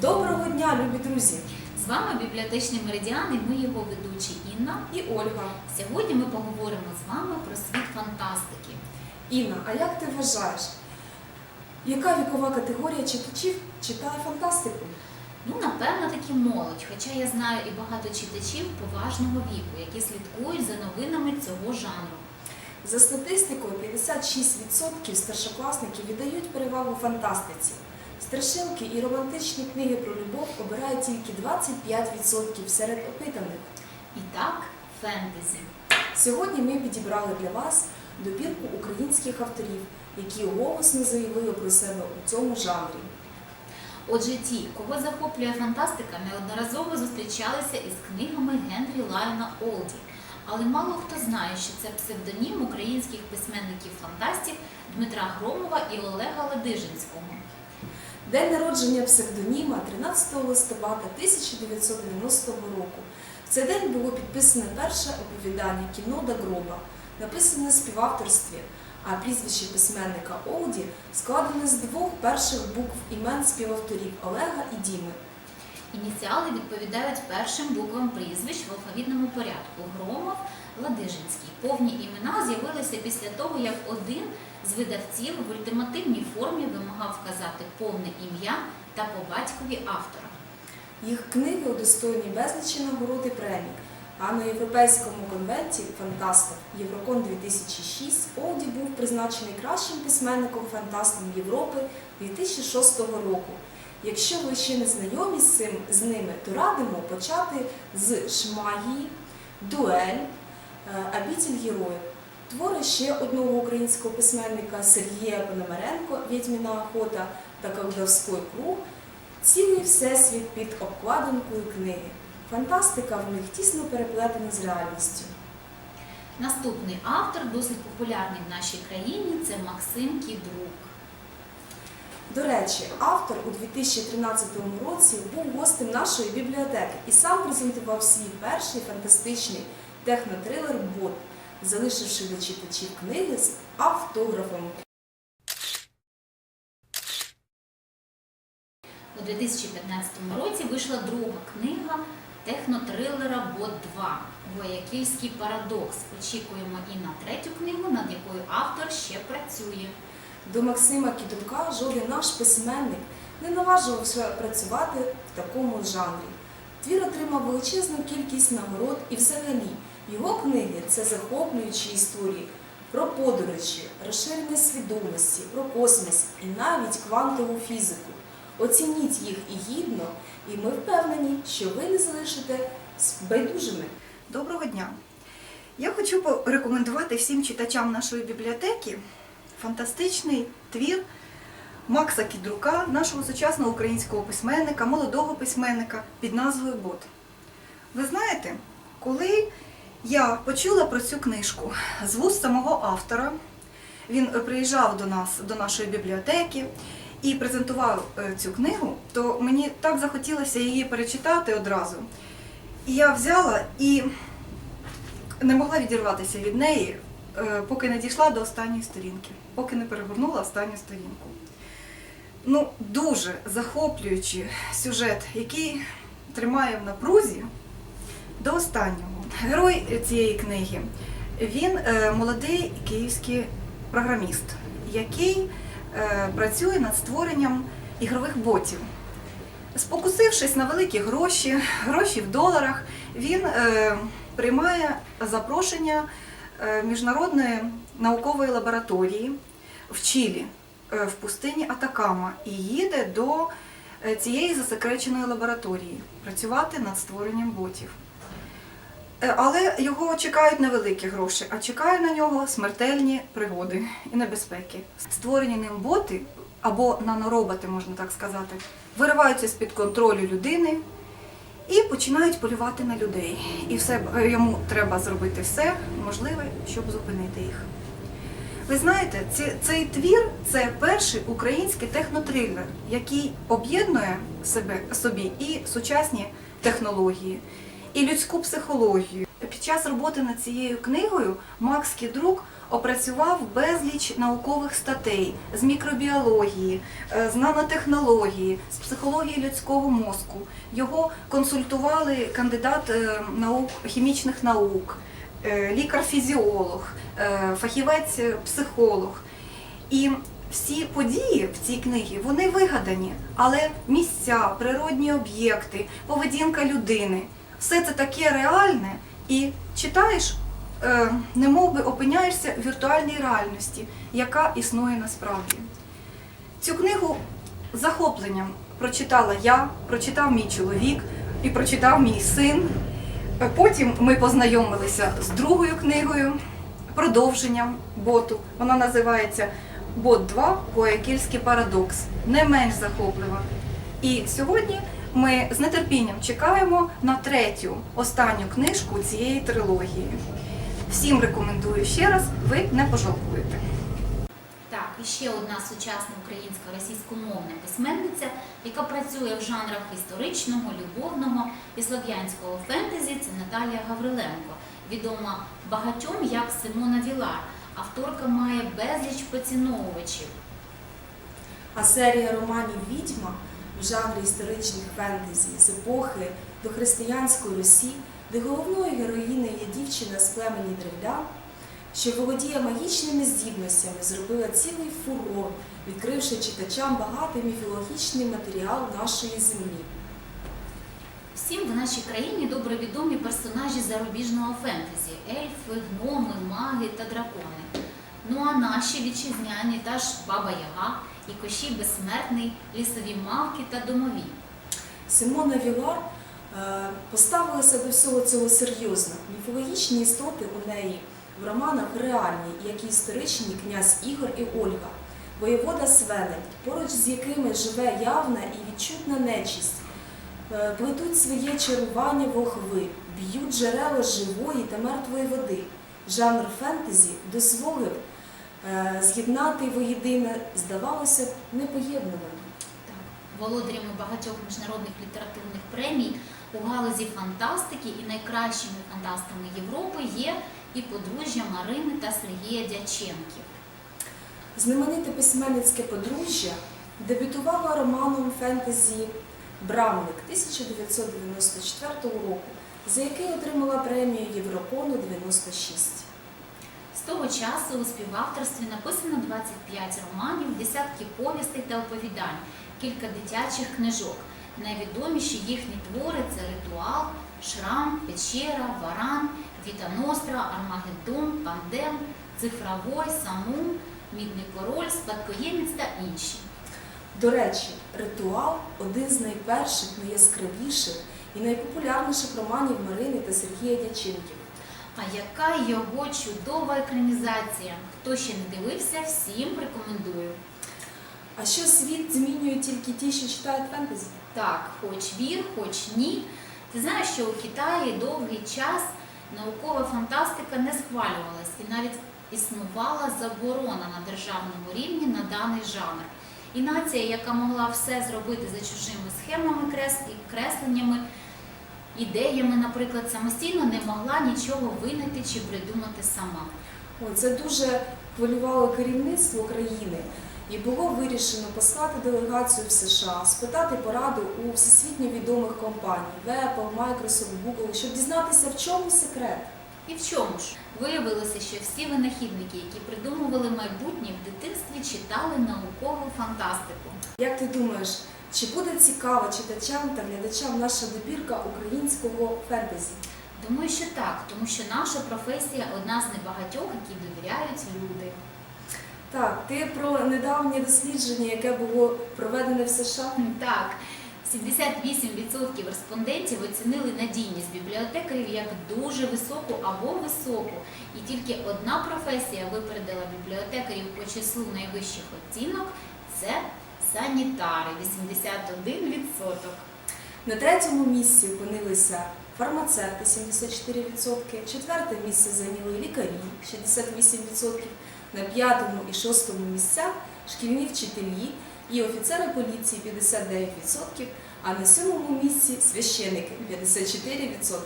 Доброго дня, любі друзі! З вами бібліотечний меридіан і ми його ведучі Інна. І Ольга. Сьогодні ми поговоримо з вами про світ фантастики. Інна, а як ти вважаєш, яка вікова категорія читачів читає фантастику? Ну, напевно, таки молодь, хоча я знаю і багато читачів поважного віку, які слідкують за новинами цього жанру. За статистикою, 56% старшокласників віддають перевагу фантастиці. Страшилки і романтичні книги про любов обирають тільки 25% серед опитаних. І так, фентезі. Сьогодні ми підібрали для вас добірку українських авторів, які голосно заявили про себе у цьому жанрі. Отже, ті, кого захоплює фантастика, неодноразово зустрічалися із книгами Генрі Лайона Олді. Але мало хто знає, що це псевдонім українських письменників-фантастів Дмитра Громова і Олега Ладижинського. День народження псевдоніма 13 листопада 1990 року. В цей день було підписане перше оповідання кіно до гроба, написане в співавторстві, а прізвище письменника Олді складене з двох перших букв імен співавторів Олега і Діми. Ініціали відповідають першим буквам прізвищ в алфавітному порядку Громов, Ладижинський. Повні імена з'явилися після того, як один з видавців в ультимативній формі вимагав вказати повне ім'я та по батькові автора. Їх книги удостоєні безлічі нагород і премій. А на європейському конвенті фантастів Єврокон 2006 Олді був призначений кращим письменником-фантастом Європи 2006 року. Якщо ви ще не знайомі з, цим, з ними, то радимо почати з Шмагії, Дуель, е, Обитель героїв. Твори ще одного українського письменника Сергія Пономаренко Відьміна охота та Колдовський круг цілий всесвіт під обкладинкою книги. Фантастика в них тісно переплетена з реальністю. Наступний автор, досить популярний в нашій країні, це Максим Кідрук. До речі, автор у 2013 році був гостем нашої бібліотеки і сам презентував свій перший фантастичний технотрилер Бот, залишивши для читачів книги з автографом. У 2015 році вийшла друга книга технотрилера Бот 2 Воякільський парадокс. Очікуємо і на третю книгу, над якою автор ще працює. До Максима Кідрука жоден наш письменник не наважувався працювати в такому жанрі. Твір отримав величезну кількість нагород і взагалі його книги це захоплюючі історії про подорожі, розширення свідомості, про космос і навіть квантову фізику. Оцініть їх і гідно, і ми впевнені, що ви не залишите байдужими. Доброго дня! Я хочу порекомендувати всім читачам нашої бібліотеки фантастичний твір Макса Кідрука, нашого сучасного українського письменника, молодого письменника під назвою Бот. Ви знаєте, коли я почула про цю книжку з вуст самого автора, він приїжджав до нас, до нашої бібліотеки і презентував е, цю книгу, то мені так захотілося її перечитати одразу. І я взяла і не могла відірватися від неї, поки не дійшла до останньої сторінки, поки не перегорнула останню сторінку. Ну, дуже захоплюючий сюжет, який тримає в напрузі до останнього. Герой цієї книги він е, молодий київський програміст, який е, працює над створенням ігрових ботів. Спокусившись на великі гроші, гроші в доларах, він е, приймає запрошення е, міжнародної наукової лабораторії в Чилі, е, в пустині Атакама, і їде до е, цієї засекреченої лабораторії працювати над створенням ботів. Е, Але його чекають невеликі гроші, а чекають на нього смертельні пригоди і небезпеки. Створені ним боти або нанороботи, можна так сказати, вириваються з-під контролю людини і починають полювати на людей. І все йому треба зробити все можливе, щоб зупинити їх. Ви знаєте, цей твір це перший український технотрилер, який об'єднує себе собі і сучасні технології, і людську психологію. Під час роботи над цією книгою Макс Кідрук опрацював безліч наукових статей з мікробіології, е, з нанотехнології, з психології людського мозку. Його консультували кандидат е, наук, хімічних наук, е, лікар-фізіолог, фахівець-психолог. І всі події в цій книгі вони вигадані, але місця, природні об'єкти, поведінка людини все це таке реальне, і читаєш, е, немов би опиняєшся в віртуальній реальності, яка існує насправді. Цю книгу захопленням прочитала я, прочитав мій чоловік і прочитав мій син. Е, Потім ми познайомилися з другою книгою, продовженням боту. Вона називається Бот 2 Гоякільський парадокс. Не менш захоплива. І сьогодні ми з нетерпінням чекаємо на третю останню книжку цієї трилогії. Всім рекомендую ще раз, ви не пожалкуєте. Так, і ще одна сучасна українська російськомовна письменниця, яка працює в жанрах історичного, любовного і слов'янського фентезі, це Наталія Гавриленко, відома багатьом як Симона Вілар. Авторка має безліч поціновувачів. А серія романів Відьма в жанрі історичних фентезі з епохи дохристиянської Русі, де головною героїною є дівчина з племені древлян, що володіє магічними здібностями, зробила цілий фурор, відкривши читачам багатий міфологічний матеріал нашої землі. Всім в нашій країні добре відомі персонажі зарубіжного фентезі ельфи, гноми, маги та дракони. Ну а наші вітчизняні та ж Баба Яга, і Кощій Безсмертний, лісові мавки та домові. Симона Вілар е, поставилася до всього цього серйозно. Міфологічні істоти у неї в романах реальні, як і історичні князь Ігор і Ольга, воєвода Свенель, поруч з якими живе явна і відчутна нечисть. Е, Плетуть своє чарування волхви, б'ють джерела живої та мертвої води. Жанр фентезі дозволив е, з'єднати воєдине, здавалося непоєднаним. Володарями багатьох міжнародних літературних премій у галузі фантастики і найкращими фантастами Європи є і подружжя Марини та Сергія Дяченків. Знамените письменницьке подружжя дебютувало романом фентезі Брамник 1994 року, за який отримала премію Єврокону 96. З того часу у співавторстві написано 25 романів, десятки повістей та оповідань, кілька дитячих книжок. Найвідоміші їхні твори це Ритуал, Шрам, Печера, Варан, Віта Ностра, Армагеддон, Пандем, Цифровой, Самум, Мідний король, Спадкоємець та інші. До речі, ритуал один з найперших, найяскравіших і найпопулярніших романів Марини та Сергія Дяченків. А яка його чудова екранізація? Хто ще не дивився, всім рекомендую. А що світ змінює тільки ті, що читають фентезі? Так, хоч вір, хоч ні. Ти знаєш, що у Китаї довгий час наукова фантастика не схвалювалась і навіть існувала заборона на державному рівні на даний жанр. І нація, яка могла все зробити за чужими схемами і кресленнями, ідеями, наприклад, самостійно не могла нічого винайти чи придумати сама. Ой, це дуже хвилювало керівництво країни. І було вирішено послати делегацію в США, спитати пораду у всесвітньо відомих компаній Apple, Microsoft, Google, щоб дізнатися, в чому секрет. І в чому ж? Виявилося, що всі винахідники, які придумували майбутнє в дитинстві, читали наукову фантастику. Як ти думаєш, чи буде цікава читачам та глядачам наша добірка українського фентезі? Думаю, що так, тому що наша професія одна з небагатьох, які довіряють люди. Так, ти про недавнє дослідження, яке було проведене в США. Так, 78% респондентів оцінили надійність бібліотекарів як дуже високу або високу. І тільки одна професія випередила бібліотекарів по числу найвищих оцінок це санітари 81%. На третьому місці опинилися фармацевти 74%, четверте місце зайняли лікарі 68%, на п'ятому і шостому місцях шкільні вчителі і офіцери поліції 59%, а на сьомому місці священики 54%.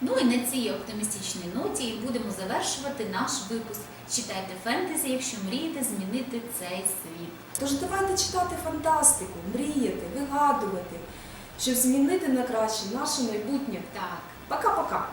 Ну і на цій оптимістичній ноті і будемо завершувати наш випуск. Читайте фентезі, якщо мрієте змінити цей світ. Тож давайте читати фантастику, мріяти, вигадувати, щоб змінити на краще наше майбутнє. Так. Пока-пока!